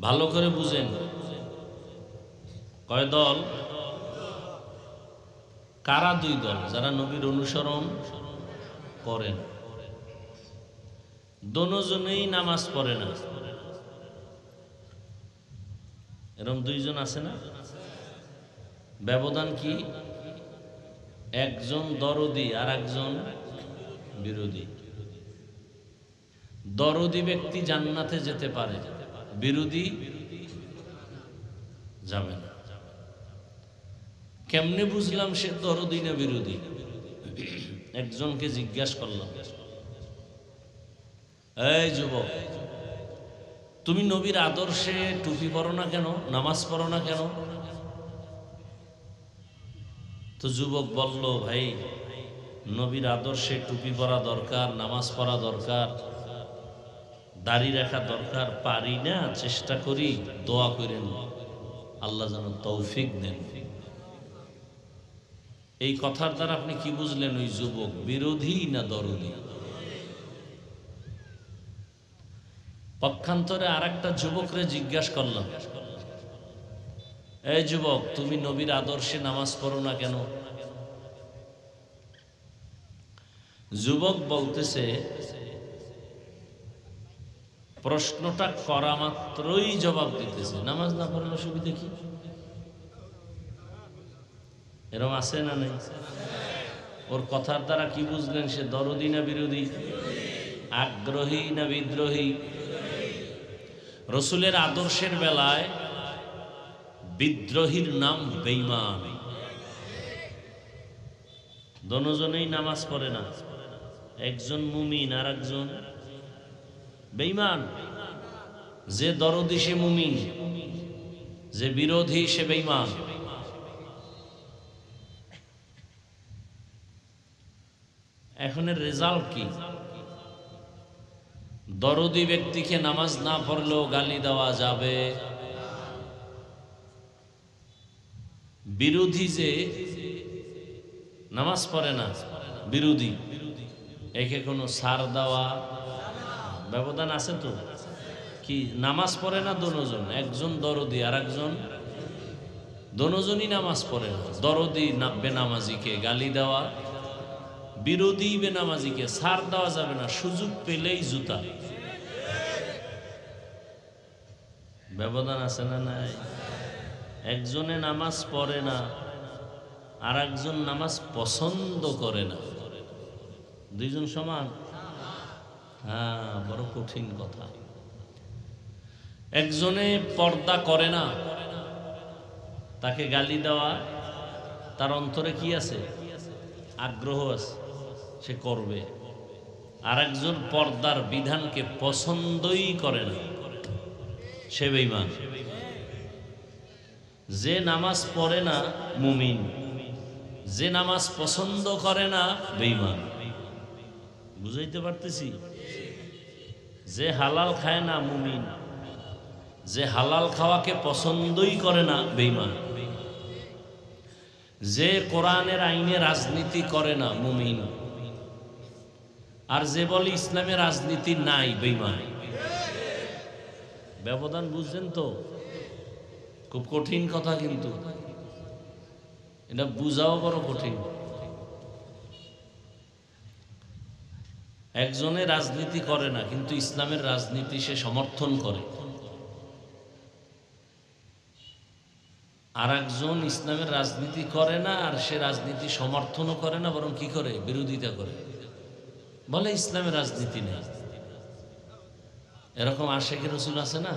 ভালো করে বুঝেন। কয় দল? কারা দুই দল? যারা নবীর অনুসরণ করেন। দোনোজনেই নামাজ পড়ে না। এরকম দুইজন আছে না? ব্যবধান কি? একজন দরদি আর একজন বিরোধী। দরদি ব্যক্তি জান্নাতে যেতে পারে। বিরোধী যাবে না। কেমনে বুঝলাম সে দরদি না বিরোধী? একজনকে জিজ্ঞাসা করলাম। এই যুবক, তুমি নবীর আদর্শে টুপি পরো না কেন, নামাজ পড়ো না কেন? তো যুবক বলল, ভাই, নবীর আদর্শে টুপি পরা দরকার, নামাজ পড়া দরকার। দাড়ি রাখা দরকার, পারি না, চেষ্টা করি, দোয়া করেন। আল্লাহ যেন তৌফিক দেন। এই কথার দ্বারা আপনি কি বুঝলেন, ওই যুবক? বিরোধী না দরদী? পক্ষান্তরে আর একটা যুবকরে জিজ্ঞাসা করলাম, এই যুবক, তুমি নবীর আদর্শে নামাজ পড়ো না কেন? যুবক বলতেছে প্রশ্নটা করা মাত্রই জবাব দিতেছে। নামাজ না পড়লে অসুবিধা কি? এরকম আছে না নেই? ওর কথার দ্বারা কি বুঝলেন সে? দরদি না বিরোধী? আগ্রহী না বিদ্রোহী? রসুলের আদর্শের বেলায় বিদ্রোহীর নাম বেইমান দনজনেই নামাজ পড়ে না। একজন মুমিন আর একজন বেইমান যে দরদি সে মুমিন, যে বিরোধী সে বেইমান এখনের রেজাল্ট কি? দরদি ব্যক্তিকে নামাজ না পড়লেও গালি দেওয়া যাবে। বিরোধী যে নামাজ পড়ে না, বিরোধী, একে কোনো সার দেওয়া ব্যবধান আছে তো? কি, নামাজ পড়ে না দনোজন? একজন দরদি আর একজন দনোজনই নামাজ পড়ে না। দরদি বেনামাজিকে গালি দেওয়া, বিরোধী বেনামাজিকে সার দেওয়া যাবে না, সুযোগ পেলেই জুতা। ব্যবধান আছে না নাই? একজনে নামাজ পড়ে না আর একজন নামাজ পছন্দ করে না। দুইজন সমান? হ্যাঁ বড় কঠিন কথা। একজনে পর্দা করে না, তাকে গালি দেওয়া, তার অন্তরে কি আছে? আগ্রহ আছে, সে করবে। আর একজন পর্দার বিধানকে পছন্দই করে না, সে বেইমান যে নামাজ পড়ে না, মুমিন। যে নামাজ পছন্দ করে না বেইমান বুঝাইতে পারতেছি? যে হালাল খায় না মুমিন, যে হালাল খাওয়াকে পছন্দই করে না বেইমান যে কোরআনের আইনে রাজনীতি করে না মুমিন, আর যে বলে ইসলামে রাজনীতি নাই বেইমান ব্যবধান বুঝছেন তো? খুব কঠিন কথা কিন্তু। এটা বুঝাও বড় কঠিন। একজনে রাজনীতি করে না, কিন্তু ইসলামের রাজনীতি সে সমর্থন করে। আর একজন ইসলামের রাজনীতি করে না, আর সে রাজনীতি সমর্থনও করে না, বরং কি করে? বিরোধিতা করে। বলে, ইসলামের রাজনীতি নেই। এরকম আশেখ রসুল আছে না?